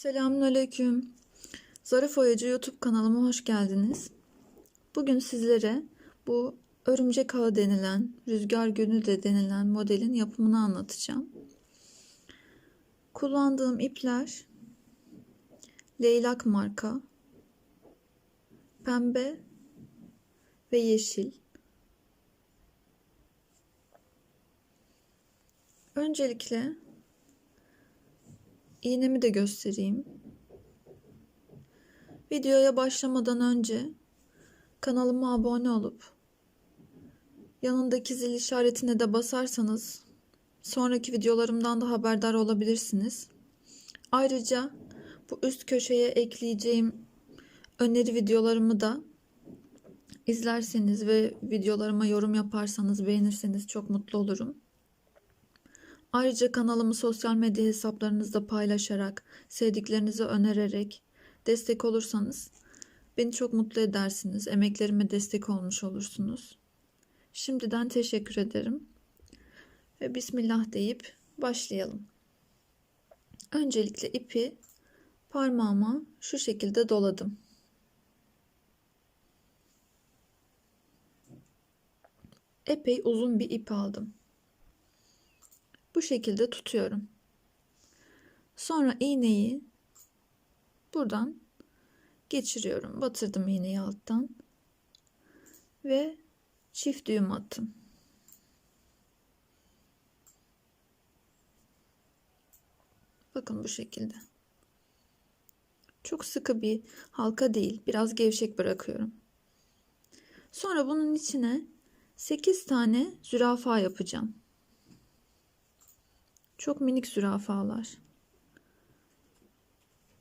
Selamünaleyküm. Zarif Oyacı YouTube kanalıma hoş geldiniz. Bugün sizlere bu örümcek ağı denilen, rüzgar gülü de denilen modelin yapımını anlatacağım. Kullandığım ipler leylak marka, pembe ve yeşil. Öncelikle iğnemi de göstereyim. Videoya başlamadan önce kanalıma abone olup yanındaki zil işaretine de basarsanız sonraki videolarımdan da haberdar olabilirsiniz. Ayrıca bu üst köşeye ekleyeceğim öneri videolarımı da izlerseniz ve videolarıma yorum yaparsanız beğenirseniz çok mutlu olurum. Ayrıca kanalımı sosyal medya hesaplarınızda paylaşarak, sevdiklerinizi önererek destek olursanız beni çok mutlu edersiniz. Emeklerime destek olmuş olursunuz. Şimdiden teşekkür ederim. Ve Bismillah deyip başlayalım. Öncelikle ipi parmağıma şu şekilde doladım. Epey uzun bir ip aldım. Bu şekilde tutuyorum. Sonra iğneyi buradan geçiriyorum. Batırdım iğneyi alttan. Ve çift düğüm attım. Bakın bu şekilde. Çok sıkı bir halka değil. Biraz gevşek bırakıyorum. Sonra bunun içine 8 tane zürafa yapacağım. Çok minik zürafalar.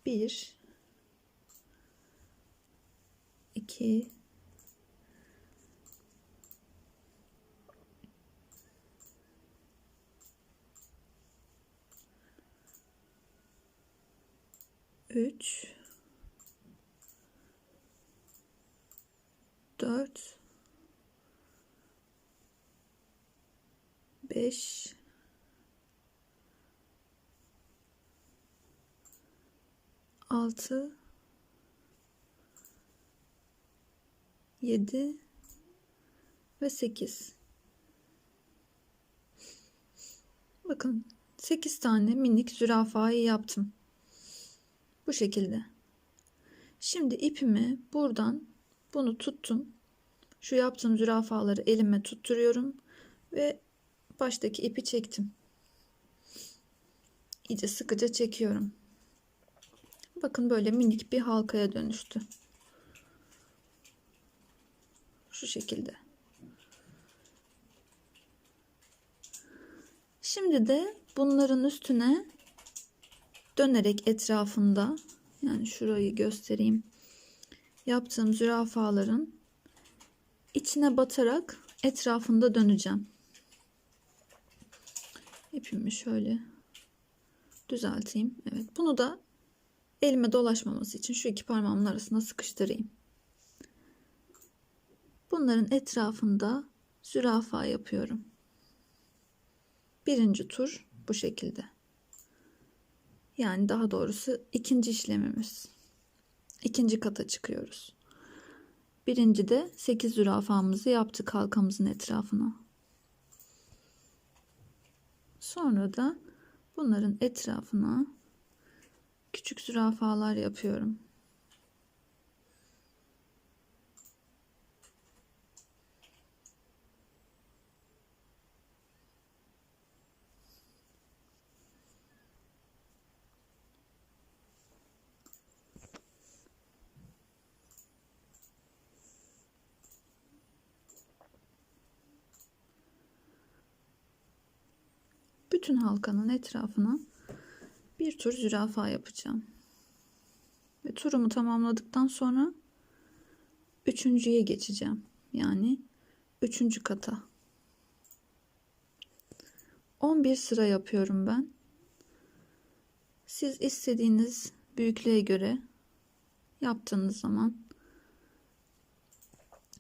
Bir, iki, üç, dört, beş, 6 7 ve 8 bakın 8 tane minik zürafayı yaptım. Bu şekilde. Şimdi ipimi buradan bunu tuttum. Şu yaptığım zürafaları elime tutturuyorum ve baştaki ipi çektim. İyice sıkıca çekiyorum Bakın böyle minik bir halkaya dönüştü. Şu şekilde. Şimdi de bunların üstüne dönerek etrafında yani şurayı göstereyim. Yaptığım zürafaların içine batarak etrafında döneceğim. İpimi şöyle düzelteyim. Evet bunu da elime dolaşmaması için şu iki parmağımın arasına sıkıştırayım. Bunların etrafında zürafa yapıyorum. Birinci tur bu şekilde. Yani daha doğrusu ikinci işlemimiz. İkinci kata çıkıyoruz. Birinci de 8 zürafamızı yaptık halkamızın etrafına. Sonra da bunların etrafına küçük zürafalar yapıyorum. Bütün halkanın etrafına bir tur zürafa yapacağım. Ve turumu tamamladıktan sonra üçüncüye geçeceğim. Yani üçüncü kata. 11 sıra yapıyorum ben. Siz istediğiniz büyüklüğe göre yaptığınız zaman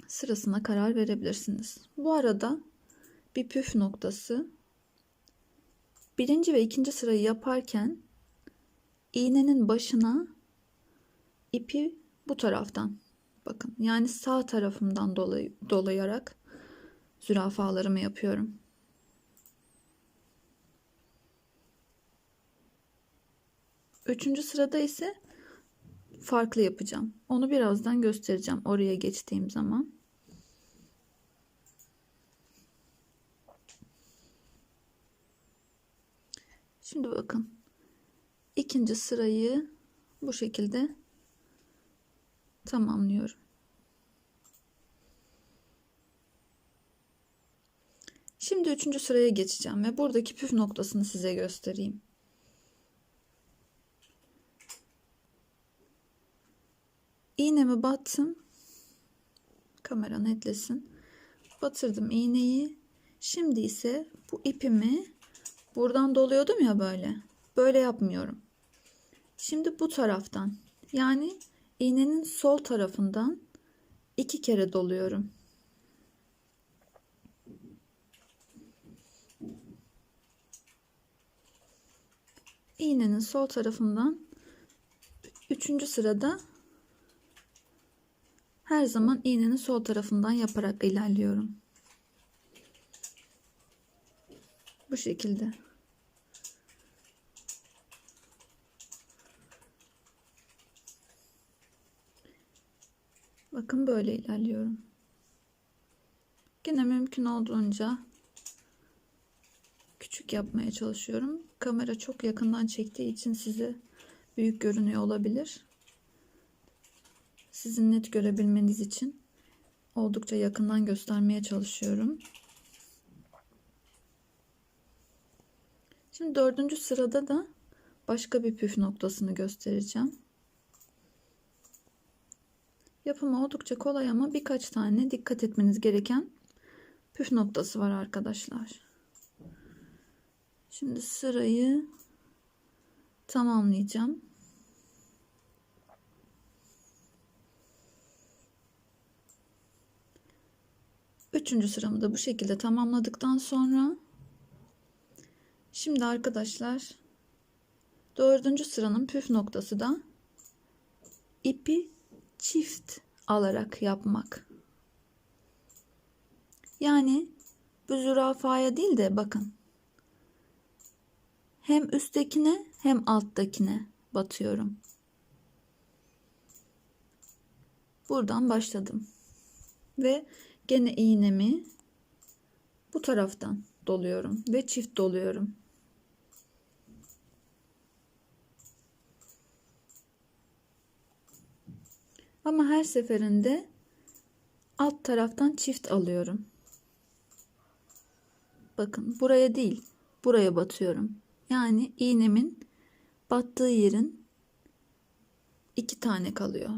sırasına karar verebilirsiniz. Bu arada bir püf noktası birinci ve ikinci sırayı yaparken iğnenin başına ipi bu taraftan bakın yani sağ tarafımdan dolay dolayarak zürafalarımı yapıyorum. Üçüncü sırada ise farklı yapacağım. Onu birazdan göstereceğim oraya geçtiğim zaman. Şimdi bakın. İkinci sırayı bu şekilde tamamlıyorum. Şimdi üçüncü sıraya geçeceğim ve buradaki püf noktasını size göstereyim. İğnemi battım. Kamera netlesin. Batırdım iğneyi. Şimdi ise bu ipimi buradan doluyordum ya böyle. Böyle yapmıyorum. Şimdi bu taraftan yani iğnenin sol tarafından iki kere doluyorum. İğnenin sol tarafından üçüncü sırada her zaman iğnenin sol tarafından yaparak ilerliyorum. Bu şekilde. Bakın böyle ilerliyorum. Yine mümkün olduğunca küçük yapmaya çalışıyorum. Kamera çok yakından çektiği için size büyük görünüyor olabilir. Sizin net görebilmeniz için oldukça yakından göstermeye çalışıyorum. Şimdi dördüncü sırada da başka bir püf noktasını göstereceğim. Yapımı oldukça kolay ama birkaç tane dikkat etmeniz gereken püf noktası var arkadaşlar. Şimdi sırayı tamamlayacağım. Üçüncü sıramı da bu şekilde tamamladıktan sonra şimdi arkadaşlar dördüncü sıranın püf noktası da ipi çift alarak yapmak. Yani bu zürafaya değil de bakın hem üsttekine hem alttakine batıyorum. Buradan başladım. Ve gene iğnemi bu taraftan doluyorum ve çift doluyorum. Ama her seferinde alt taraftan çift alıyorum. Bakın buraya değil, buraya batıyorum. Yani iğnemin battığı yerin iki tane kalıyor.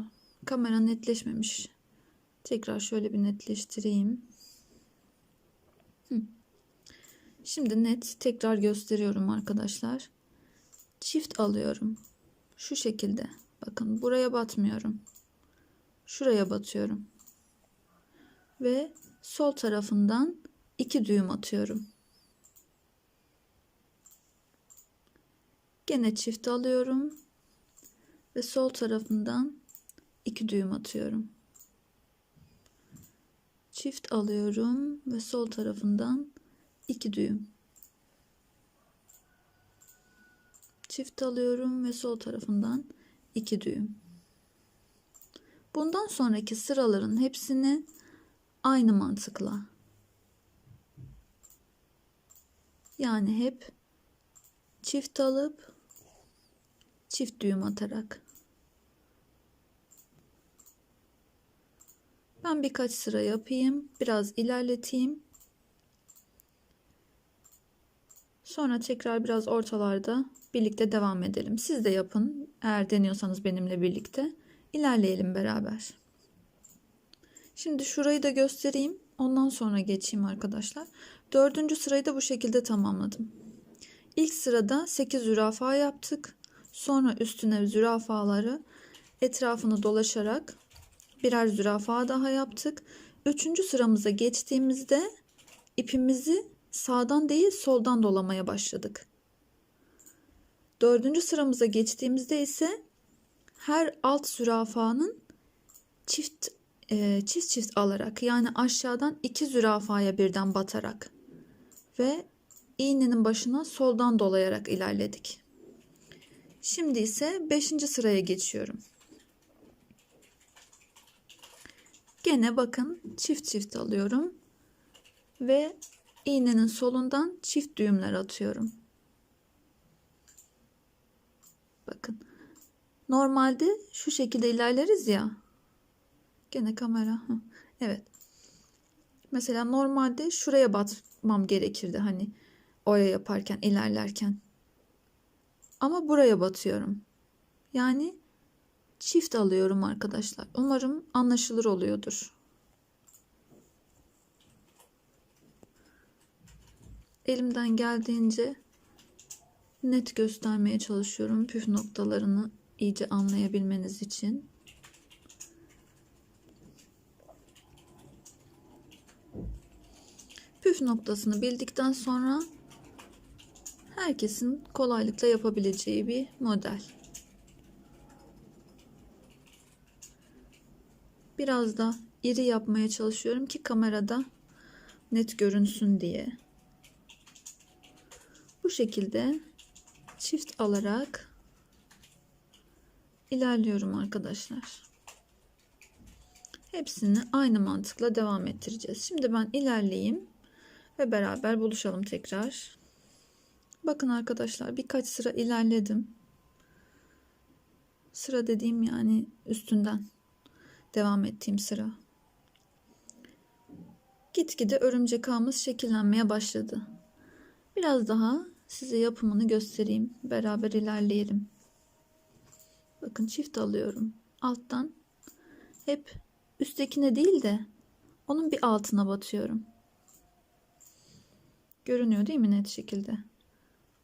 Kamera netleşmemiş. Tekrar şöyle bir netleştireyim. Şimdi net tekrar gösteriyorum arkadaşlar. Çift alıyorum. Şu şekilde. Bakın buraya batmıyorum. Şuraya batıyorum. Ve sol tarafından iki düğüm atıyorum. Gene çift alıyorum ve sol tarafından iki düğüm atıyorum. Çift alıyorum ve sol tarafından iki düğüm. Çift alıyorum ve sol tarafından iki düğüm. Bundan sonraki sıraların hepsini aynı mantıkla. Yani hep çift alıp çift düğüm atarak. Ben birkaç sıra yapayım, biraz ilerleteyim. Sonra tekrar biraz ortalarda birlikte devam edelim. Siz de yapın eğer deniyorsanız benimle birlikte. İlerleyelim beraber. Şimdi şurayı da göstereyim. Ondan sonra geçeyim arkadaşlar. Dördüncü sırayı da bu şekilde tamamladım. İlk sırada 8 zürafa yaptık. Sonra üstüne zürafaları etrafını dolaşarak birer zürafa daha yaptık. Üçüncü sıramıza geçtiğimizde ipimizi sağdan değil soldan dolamaya başladık. Dördüncü sıramıza geçtiğimizde ise her alt zürafanın çift e, çift çift alarak yani aşağıdan iki zürafaya birden batarak ve iğnenin başına soldan dolayarak ilerledik. Şimdi ise 5. sıraya geçiyorum. Gene bakın çift çift alıyorum ve iğnenin solundan çift düğümler atıyorum. Bakın. Normalde şu şekilde ilerleriz ya. Gene kamera. Evet. Mesela normalde şuraya batmam gerekirdi hani oya yaparken ilerlerken. Ama buraya batıyorum. Yani çift alıyorum arkadaşlar. Umarım anlaşılır oluyordur. Elimden geldiğince net göstermeye çalışıyorum püf noktalarını iyice anlayabilmeniz için. Püf noktasını bildikten sonra herkesin kolaylıkla yapabileceği bir model. Biraz da iri yapmaya çalışıyorum ki kamerada net görünsün diye. Bu şekilde çift alarak ilerliyorum arkadaşlar. Hepsini aynı mantıkla devam ettireceğiz. Şimdi ben ilerleyeyim ve beraber buluşalım tekrar. Bakın arkadaşlar birkaç sıra ilerledim. Sıra dediğim yani üstünden devam ettiğim sıra. Gitgide örümcek ağımız şekillenmeye başladı. Biraz daha size yapımını göstereyim. Beraber ilerleyelim. Bakın çift alıyorum. Alttan hep üsttekine değil de onun bir altına batıyorum. Görünüyor değil mi net şekilde?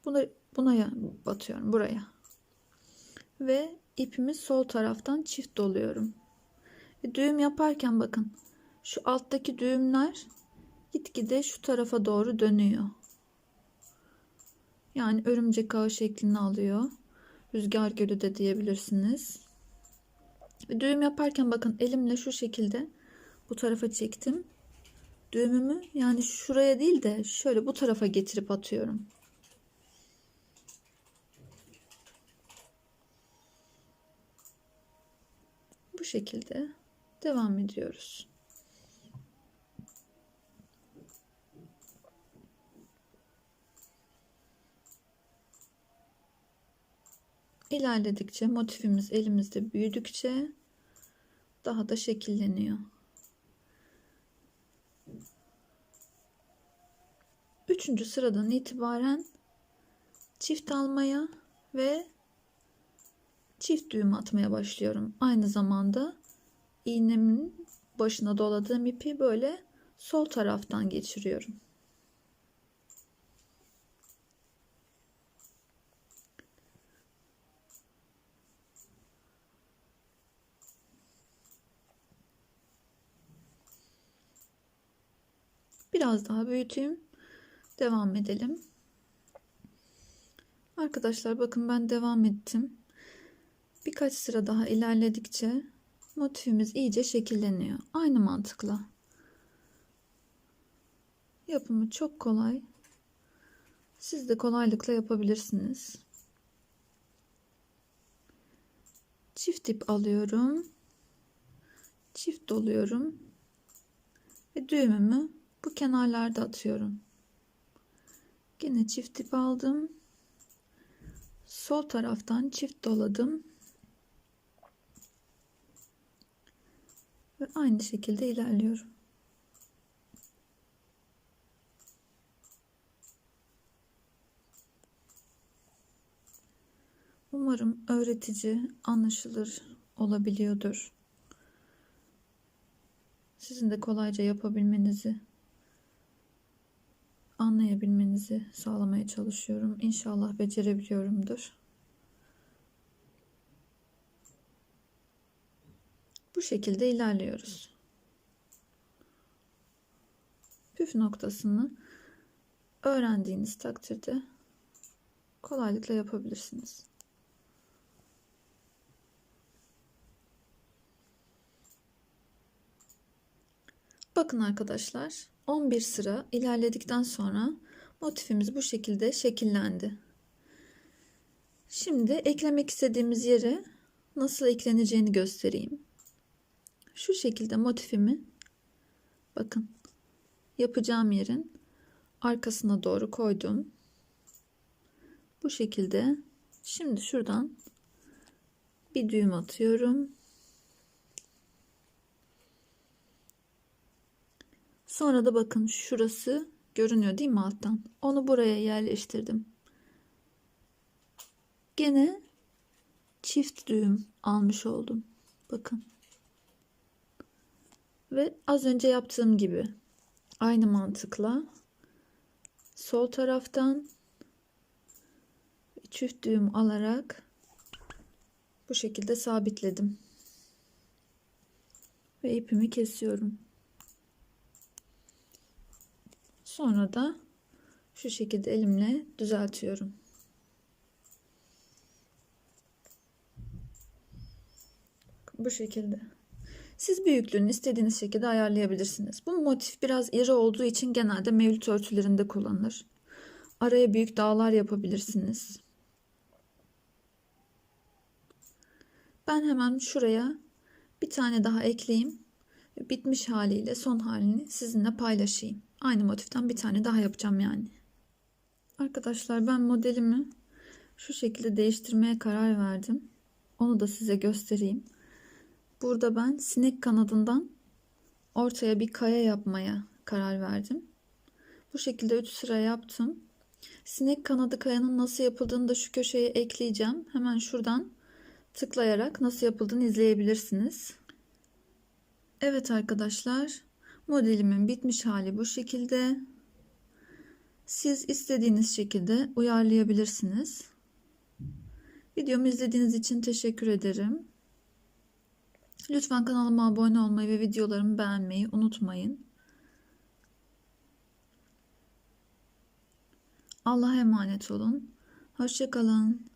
Buna, buna batıyorum buraya. Ve ipimi sol taraftan çift doluyorum. Ve düğüm yaparken bakın şu alttaki düğümler gitgide şu tarafa doğru dönüyor. Yani örümcek ağı şeklini alıyor. Rüzgar gölü de diyebilirsiniz. Düğüm yaparken bakın elimle şu şekilde bu tarafa çektim. Düğümümü yani şuraya değil de şöyle bu tarafa getirip atıyorum. Bu şekilde devam ediyoruz. İlerledikçe motifimiz elimizde büyüdükçe daha da şekilleniyor. Üçüncü sıradan itibaren çift almaya ve çift düğüm atmaya başlıyorum. Aynı zamanda iğnemin başına doladığım ipi böyle sol taraftan geçiriyorum. Biraz daha büyüteyim. Devam edelim. Arkadaşlar bakın ben devam ettim. Birkaç sıra daha ilerledikçe motifimiz iyice şekilleniyor. Aynı mantıkla. Yapımı çok kolay. Siz de kolaylıkla yapabilirsiniz. Çift ip alıyorum. Çift doluyorum. Ve düğümümü bu kenarlarda atıyorum. Yine çift ip aldım. Sol taraftan çift doladım. Ve aynı şekilde ilerliyorum. Umarım öğretici, anlaşılır olabiliyordur. Sizin de kolayca yapabilmenizi anlayabilmenizi sağlamaya çalışıyorum. İnşallah becerebiliyorumdur. Bu şekilde ilerliyoruz. Püf noktasını öğrendiğiniz takdirde kolaylıkla yapabilirsiniz. Bakın arkadaşlar 11 sıra ilerledikten sonra motifimiz bu şekilde şekillendi. Şimdi eklemek istediğimiz yere nasıl ekleneceğini göstereyim. Şu şekilde motifimi bakın yapacağım yerin arkasına doğru koydum. Bu şekilde şimdi şuradan bir düğüm atıyorum. Sonra da bakın şurası görünüyor değil mi alttan? Onu buraya yerleştirdim. Gene çift düğüm almış oldum. Bakın. Ve az önce yaptığım gibi aynı mantıkla sol taraftan çift düğüm alarak bu şekilde sabitledim. Ve ipimi kesiyorum. Sonra da şu şekilde elimle düzeltiyorum. Bu şekilde. Siz büyüklüğünü istediğiniz şekilde ayarlayabilirsiniz. Bu motif biraz iri olduğu için genelde mevlüt örtülerinde kullanılır. Araya büyük dağlar yapabilirsiniz. Ben hemen şuraya bir tane daha ekleyeyim. Bitmiş haliyle son halini sizinle paylaşayım. Aynı motiften bir tane daha yapacağım yani. Arkadaşlar ben modelimi şu şekilde değiştirmeye karar verdim. Onu da size göstereyim. Burada ben sinek kanadından ortaya bir kaya yapmaya karar verdim. Bu şekilde 3 sıra yaptım. Sinek kanadı kayanın nasıl yapıldığını da şu köşeye ekleyeceğim. Hemen şuradan tıklayarak nasıl yapıldığını izleyebilirsiniz. Evet arkadaşlar modelimin bitmiş hali bu şekilde. Siz istediğiniz şekilde uyarlayabilirsiniz. Videomu izlediğiniz için teşekkür ederim. Lütfen kanalıma abone olmayı ve videolarımı beğenmeyi unutmayın. Allah'a emanet olun. Hoşçakalın.